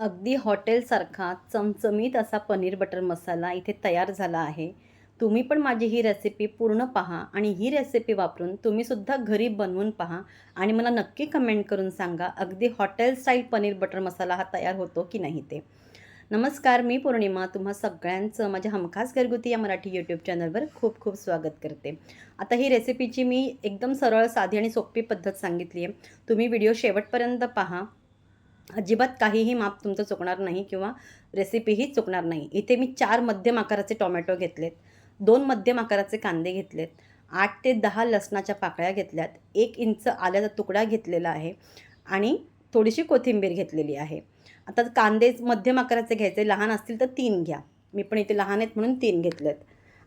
अगदी हॉटेलसारखा चमचमीत असा पनीर बटर मसाला इथे तयार झाला आहे. तुम्ही पण माझी ही रेसिपी पूर्ण पहा आणि ही रेसिपी वापरून तुम्हीसुद्धा घरी बनवून पहा आणि मला नक्की कमेंट करून सांगा अगदी hotel style paneer butter masala हा तयार होतो की नाही ते. नमस्कार मी पौर्णिमा तुम्हा सगळ्यांचं माझ्या हमखास घरगुती या मराठी यूट्यूब चॅनलवर खूप खूप स्वागत करते. आता ही रेसिपीची मी एकदम सरळ साधी आणि सोपी पद्धत सांगितली आहे तुम्ही व्हिडिओ शेवटपर्यंत पहा. अजिबात काहीही माप तुमचं चुकणार नाही किंवा रेसिपीही चुकणार नाही. इथे मी चार मध्यम आकाराचे टोमॅटो घेतलेत. दोन मध्यम आकाराचे कांदे घेतलेत. आठ ते दहा लसणाच्या पाकळ्या घेतल्यात. एक इंच आल्याचा तुकडा घेतलेला आहे आणि थोडीशी कोथिंबीर घेतलेली आहे. आता कांदे मध्यम आकाराचे घ्यायचे. लहान असतील तर तीन घ्या. मी पण इथे लहान आहेत म्हणून तीन घेतलेत.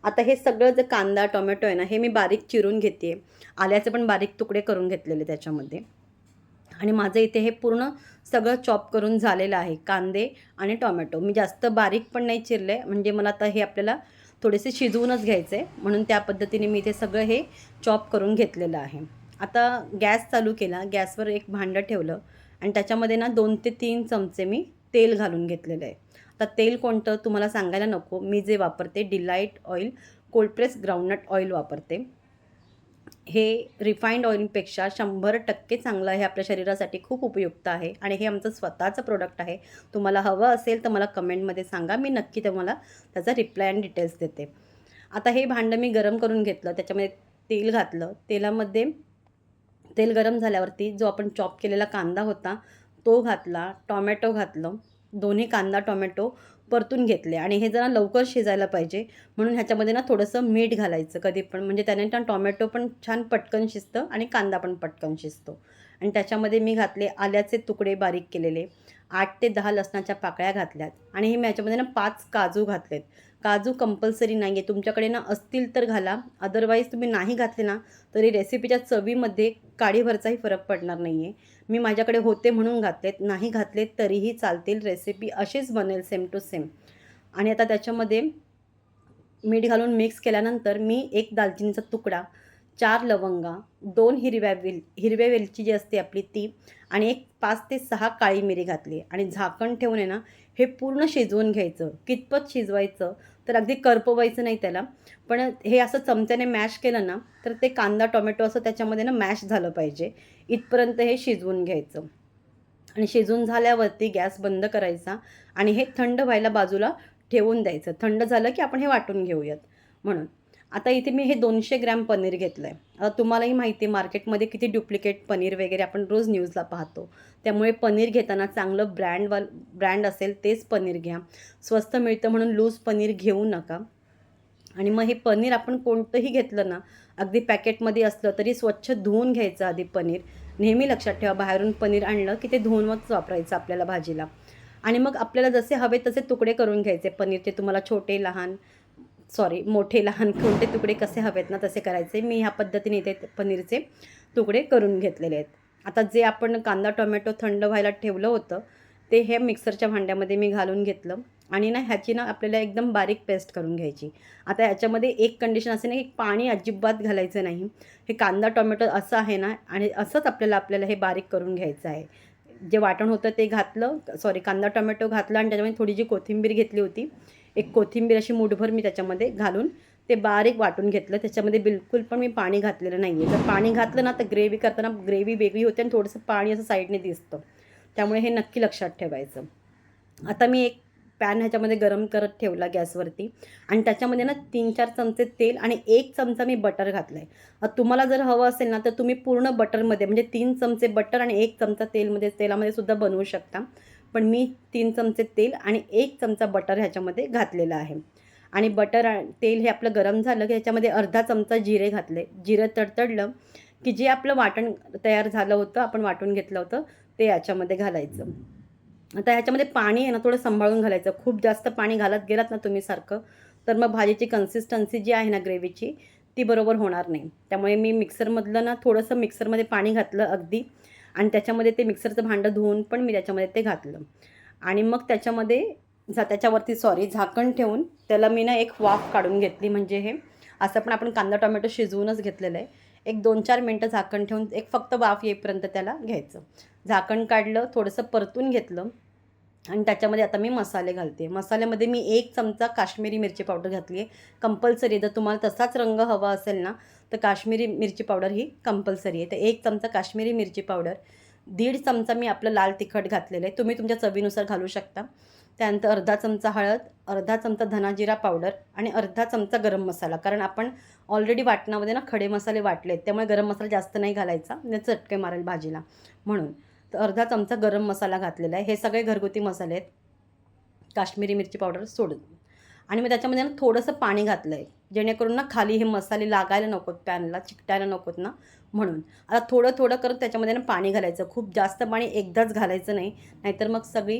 आता हे सगळं जे कांदा टोमॅटो आहे ना हे मी बारीक चिरून घेते आल्याचे पण बारीक तुकडे करून घेतलेले त्याच्यामध्ये. आणि माझं इथे हे पूर्ण सगळं चॉप करून झालेलं आहे कांदे आणि टॉमॅटो. मी जास्त बारीक पण नाही चिरले म्हणजे मला आता हे आपल्याला थोडेसे शिजवूनच घ्यायचे आहे म्हणून त्या पद्धतीने मी इथे सगळं हे चॉप करून घेतलेलं आहे. आता गॅस चालू केला गॅसवर एक भांडं ठेवलं आणि त्याच्यामध्ये ना दोन ते तीन चमचे मी तेल घालून घेतलेलं आहे. आता तेल कोणतं तुम्हाला सांगायला नको मी जे वापरते delight oil cold press groundnut oil वापरते. हे रिफाईंड ऑइलपेक्षा शंभर टक्के चांगलं आहे. आपल्या शरीरासाठी खूप उपयुक्त आहे. आणि हे आमचं स्वतःचं प्रोडक्ट आहे. तुम्हाला हवं असेल तर मला कमेंटमध्ये सांगा. मी नक्की तुम्हाला त्याचा रिप्लाय अँड डिटेल्स देते. आता हे भांडं मी गरम करून घेतलं. त्याच्यामध्ये तेल घातलं. तेलामध्ये तेल गरम झाल्यावरती जो आपण चॉप केलेला कांदा होता तो घातला. टॉमॅटो घातलं. दोन्ही कांदा टॉमॅटो परतून घेतले आणि हे जरा लवकर शिजायला पाहिजे. म्हणून ह्याच्यामध्ये ना थोडंसं मीठ घालायचं कधी पण. म्हणजे त्याने ना टॉमॅटो पण छान पटकन शिजतं आणि कांदा पण पटकन शिजतो. आणि त्याच्यामध्ये मी घातले आल्याचे तुकडे बारीक केलेले. आठ ते दहा लसणाच्या पाकळ्या घातल्यात. आणि हे मी याच्यामध्ये ना पाच काजू घातलेत. काजू कंपल्सरी नाही आहे तुमच्याकडे ना असतील तर घाला. अदरवाईज तुम्ही नाही घातले ना तरी रेसिपीच्या चवीमध्ये काडीभरचाही फरक पडणार नाही आहे मी माझ्याकडे होते म्हणून घातलेत. नाही घातलेत तरीही चालतील. रेसिपी अशीच बनेल सेम टू सेम आणि आता त्याच्यामध्ये मीठ घालून मिक्स केल्यानंतर मी एक दालचिनीचा तुकडा चार लवंगा दोन हिरव्या वेल हिरव्या वेलची जी असते आपली ती आणि एक पाच ते सहा काळी मिरी घातली आणि झाकण ठेवून आहे ना हे पूर्ण शिजवून घ्यायचं. कितपत शिजवायचं तर अगदी करपवायचं नाही त्याला. पण हे असं चमच्याने मॅश केलं ना तर ते कांदा टोमॅटो असं त्याच्यामध्ये ना मॅश झालं पाहिजे. इथपर्यंत हे शिजवून घ्यायचं. आणि शिजून झाल्यावरती गॅस बंद करायचा आणि हे थंड व्हायला बाजूला ठेवून द्यायचं. थंड झालं की आपण हे वाटून घेऊयात. म्हणून आता इथे मी हे दोनशे ग्रॅम पनीर घेतलं आहे आता तुम्हालाही माहिती आहे मार्केटमध्ये किती डुप्लिकेट पनीर वगैरे आपण रोज न्यूजला पाहतो. त्यामुळे पनीर घेताना चांगलं ब्रँडवाल ब्रँड असेल तेच पनीर घ्या. स्वस्त मिळतं म्हणून लूज पनीर घेऊ नका. आणि मग हे पनीर आपण कोणतंही घेतलं ना अगदी पॅकेटमध्ये असलं तरी स्वच्छ धुवून घ्यायचं आधी पनीर. नेहमी लक्षात ठेवा बाहेरून पनीर आणलं की ते धुवूनच वापरायचं आपल्याला भाजीला. आणि मग आपल्याला जसे हवे तसे तुकडे करून घ्यायचे पनीरचे तुम्हाला छोटे लहान सॉरी मोठे लहान कोणते तुकडे कसे हवेत ना तसे करायचे. मी ह्या पद्धतीने इथे पनीरचे तुकडे करून घेतलेले आहेत. आता जे आपण कांदा टोमॅटो थंड व्हायला ठेवलं होतं ते हे मिक्सरच्या भांड्यामध्ये मी घालून घेतलं आणि ना ह्याची ना आपल्याला एकदम बारीक पेस्ट करून घ्यायची. आता ह्याच्यामध्ये एक कंडिशन असे नाही की पाणी अजिबात घालायचं नाही. हे कांदा टोमॅटो असं आहे ना आणि असंच आपल्याला आपल्याला हे बारीक करून घ्यायचं आहे. जे वाटण होतं ते घातलं. सॉरी कांदा टोमॅटो घातला आणि त्याच्यामध्ये थोडी जी कोथिंबीर घेतली होती. एक कोथिंबीर अशी मुठभर मी त्याच्यामध्ये घालून ते बारीक वाटून घेतलं. त्याच्यामध्ये बिलकुल पण मी पाणी घातलेलं नाही आहे जर पाणी घातलं ना तर ग्रेव्ही करताना ग्रेव्ही वेगळी होते आणि थोडंसं पाणी असं साईडने दिसतं. त्यामुळे हे नक्की लक्षात ठेवायचं. आता मी एक पॅन ह्याच्यामध्ये गरम करत ठेवला गॅसवरती. आणि त्याच्यामध्ये ना तीन चार चमचे तेल आणि एक चमचा मी बटर घातलं आहे तुम्हाला जर हवं असेल ना तर तुम्ही पूर्ण बटरमध्ये म्हणजे तीन चमचे बटर आणि एक चमचा तेलमध्ये तेलामध्ये सुद्धा बनवू शकता. पण मी तीन चमचे तेल आणि एक चमचा बटर ह्याच्यामध्ये घातलेलं आहे. आणि बटर तेल हे आपलं गरम झालं की ह्याच्यामध्ये अर्धा चमचा जिरे घातले. जिरं तडतडलं की जे आपलं वाटण तयार झालं होतं आपण वाटून घेतलं होतं ते याच्यामध्ये घालायचं. आता ह्याच्यामध्ये पाणी आहे ना थोडं सांभाळून घालायचं. खूप जास्त पाणी घालत गेलात ना तुम्ही सारखं तर मग भाजीची कन्सिस्टन्सी जी आहे ना ग्रेव्हीची ती बरोबर होणार नाही. त्यामुळे मी मिक्सरमधलं ना थोडंसं मिक्सरमध्ये पाणी घातलं अगदी. आणि त्याच्यामध्ये ते मिक्सरचं भांडं धुवून पण मी त्याच्यामध्ये ते घातलं. आणि मग त्याच्यामध्ये झा त्याच्यावरती सॉरी झाकण ठेवून त्याला मी ना एक वाफ काढून घेतली. म्हणजे हे असं पण आपण कांदा टोमॅटो शिजवूनच घेतलेलं आहे. एक दोन चार मिनटं झाकण ठेवून एक फक्त वाफ येईपर्यंत त्याला घ्यायचं. झाकण काढलं थोडंसं परतून घेतलं. आणि त्याच्यामध्ये आता मी मसाले घालते. मसाल्यामध्ये मी एक चमचा काश्मीरी मिरची पावडर घातली आहे. कंपल्सरी जर तुम्हाला तसाच रंग हवा असेल ना तर काश्मीरी मिरची पावडर ही कंपल्सरी आहे. तर एक चमचा काश्मीरी मिरची पावडर दीड चमचा मी आपलं लाल तिखट घातलेलं आहे. तुम्ही तुमच्या चवीनुसार घालू शकता. त्यानंतर अर्धा चमचा हळद अर्धा चमचा धनाजिरा पावडर आणि अर्धा चमचा गरम मसाला. कारण आपण ऑलरेडी वाटणामध्ये ना खडे मसाले वाटले आहेत त्यामुळे गरम मसाला जास्त नाही घालायचा. म्हणजे चटके मारेल भाजीला. म्हणून अर्धा चमचा गरम मसाला घातलेला आहे. हे सगळे घरगुती मसाले आहेत. काश्मीरी मिरची पावडर सोडून. आणि मग त्याच्यामध्ये ना थोडंसं पाणी घातलं आहे जेणेकरून ना खाली हे मसाले लागायला नकोत पॅनला चिकटायला नकोत ना म्हणून. आता थोडं थोडं करत त्याच्यामध्ये ना पाणी घालायचं. खूप जास्त पाणी एकदाच घालायचं नाही. नाहीतर मग सगळी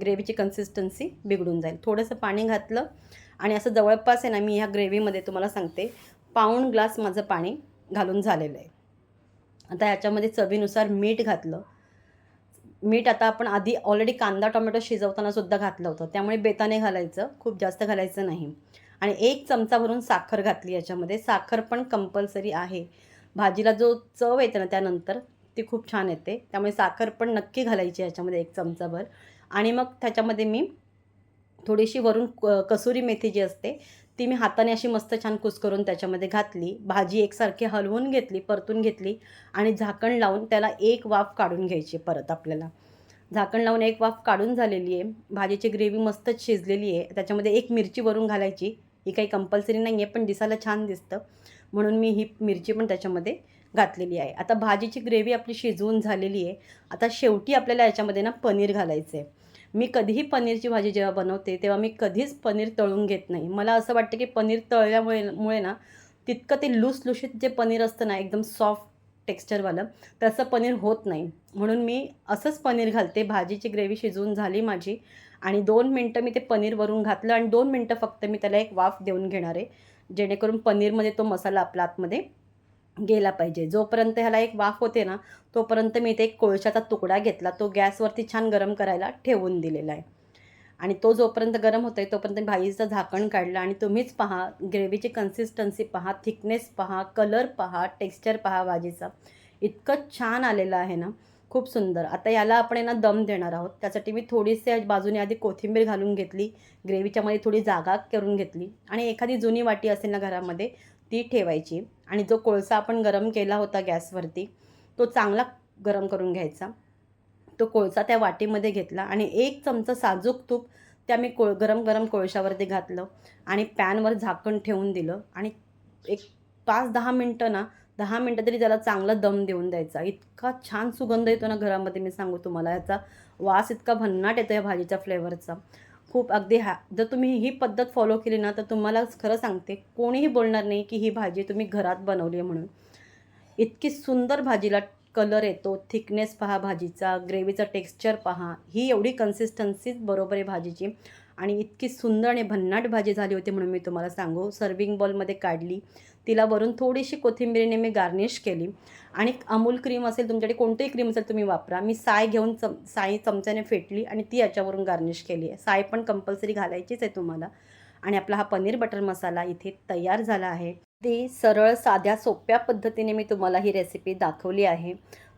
ग्रेव्हीची कन्सिस्टन्सी बिघडून जाईल. थोडंसं पाणी घातलं आणि असं जवळपास आहे ना मी ह्या ग्रेव्हीमध्ये तुम्हाला सांगते पाऊण ग्लास माझं पाणी घालून झालेलं आहे. आता ह्याच्यामध्ये चवीनुसार मीठ घातलं. मीठ आता आपण आधी ऑलरेडी कांदा टोमॅटो शिजवताना सुद्धा घातलं होतं. त्यामुळे बेताने घालायचं खूप जास्त घालायचं नाही. आणि एक चमचा भरून साखर घातली याच्यामध्ये. साखर पण कंपल्सरी आहे. भाजीला जो चव येते ना त्यानंतर ती खूप छान येते. त्यामुळे साखर पण नक्की घालायची याच्यामध्ये एक चमचाभर. आणि मग त्याच्यामध्ये मी थोडीशी वरून क कसुरी मेथी जी असते ती मी हाताने अशी मस्त छान कुस्करून त्याच्यामध्ये घातली. भाजी एकसारखी हलवून घेतली परतून घेतली आणि झाकण लावून त्याला एक वाफ काढून घ्यायची परत आपल्याला. झाकण लावून एक वाफ काढून झालेली आहे. भाजीची ग्रेव्ही मस्तच शिजलेली आहे. त्याच्यामध्ये एक मिरची वरून घालायची. ही काही कंपल्सरी नाही आहे पण दिसायला छान दिसतं. म्हणून मी ही मिरची पण त्याच्यामध्ये घातलेली आहे. आता भाजीची ग्रेव्ही आपली शिजवून झालेली आहे. आता शेवटी आपल्याला याच्यामध्ये ना पनीर घालायचं आहे मी कधीही पनीरची भाजी जेव्हा बनवते तेव्हा मी कधीच पनीर तळून घेत नाही. मला असं वाटतं की पनीर तळल्यामुळे मुळे ना तितकं ते लुसलुशीत जे पनीर असतं ना एकदम सॉफ्ट टेक्स्चरवालं तसं पनीर होत नाही. म्हणून मी असंच पनीर घालते. भाजीची ग्रेव्ही शिजवून झाली माझी आणि दोन मिनटं मी ते पनीर वरून घातलं आणि दोन मिनटं फक्त मी त्याला एक वाफ देऊन घेणार आहे. जेणेकरून पनीरमध्ये तो मसाला आपला आतमध्ये गेला पाहिजे. जोपर्यंत ह्याला एक वाफ होते ना तोपर्यंत मी इथे एक कोळशाचा तुकडा घेतला. तो गॅसवरती छान गरम करायला ठेवून दिलेला आहे. आणि तो जोपर्यंत गरम होतो आहे तोपर्यंत भाजीचं झाकण काढलं आणि तुम्हीच पहा ग्रेव्हीची कन्सिस्टन्सी पहा थिकनेस पहा कलर पहा टेक्स्चर पहा भाजीचा. इतकं छान आलेलं आहे ना. खूप सुंदर. आता याला आपण आहे ना दम देणार आहोत. त्यासाठी मी थोडीशी बाजूने आधी कोथिंबीर घालून घेतली. ग्रेव्हीच्यामध्ये थोडी जागा करून घेतली. आणि एखादी जुनी वाटी असेल ना घरामध्ये ती ठेवायची. आणि जो कोळसा आपण गरम केला होता गॅसवरती तो चांगला गरम करून घ्यायचा. तो कोळसा त्या वाटीमध्ये घेतला आणि एक चमचा साजूक तूप त्या मी कोळ गरम गरम कोळशावरती घातलं आणि पॅनवर झाकण ठेवून दिलं. आणि एक पाच दहा मिनटं ना दहा मिनटं तरी त्याला चांगला दम देऊन द्यायचा. इतका छान सुगंध येतो ना घरामध्ये मी सांगू तुम्हाला. याचा वास इतका भन्नाट येतो या भाजीच्या फ्लेवरचा खूप अगदी हा जर तुम्ही ही पद्धत फॉलो केली ना तर तुम्हाला खरं सांगते कोणीही बोलणार नाही की ही भाजी तुम्ही घरात बनवली आहे म्हणून. इतकी सुंदर भाजीला कलर येतो थिकनेस पहा भाजीचा ग्रेव्हीचा टेक्स्चर पहा ही एवढी कन्सिस्टन्सीच बरोबर आहे भाजीची. आणि इतकी सुंदर आणि भन्नाट भाजी झाली होती म्हणून मी तुम्हाला सांगू. सर्विंग बॉलमध्ये काढली. तिला वरून थोडीशी कोथिंबीरीने मी गार्निश केली. आणि अमूल क्रीम असेल तुमच्याकडे कोणतीही क्रीम असेल तुम्ही वापरा. मी साय घेऊन चम साय चमच्याने फेटली आणि ती याच्यावरून गार्निश केली आहे. साय पण कंपल्सरी घालायचीच आहे तुम्हाला. आणि आपला हा पनीर बटर मसाला इथे तयार झाला आहे. ती सरळ साध्या सोप्या पद्धतीने मी तुम्हाला ही रेसिपी दाखवली आहे.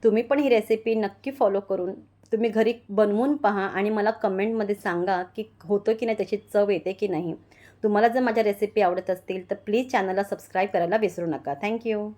तुम्ही पण ही रेसिपी नक्की फॉलो करून तुम्ही घरी बनवून पहा आणि मला कमेंटमध्ये सांगा की होतं की नाही त्याची चव येते की नाही. तुम्हाला जर माझ्या रेसिपी आवडत असतील तर प्लीज चॅनलला सबस्क्राईब करायला विसरू नका. थँक्यू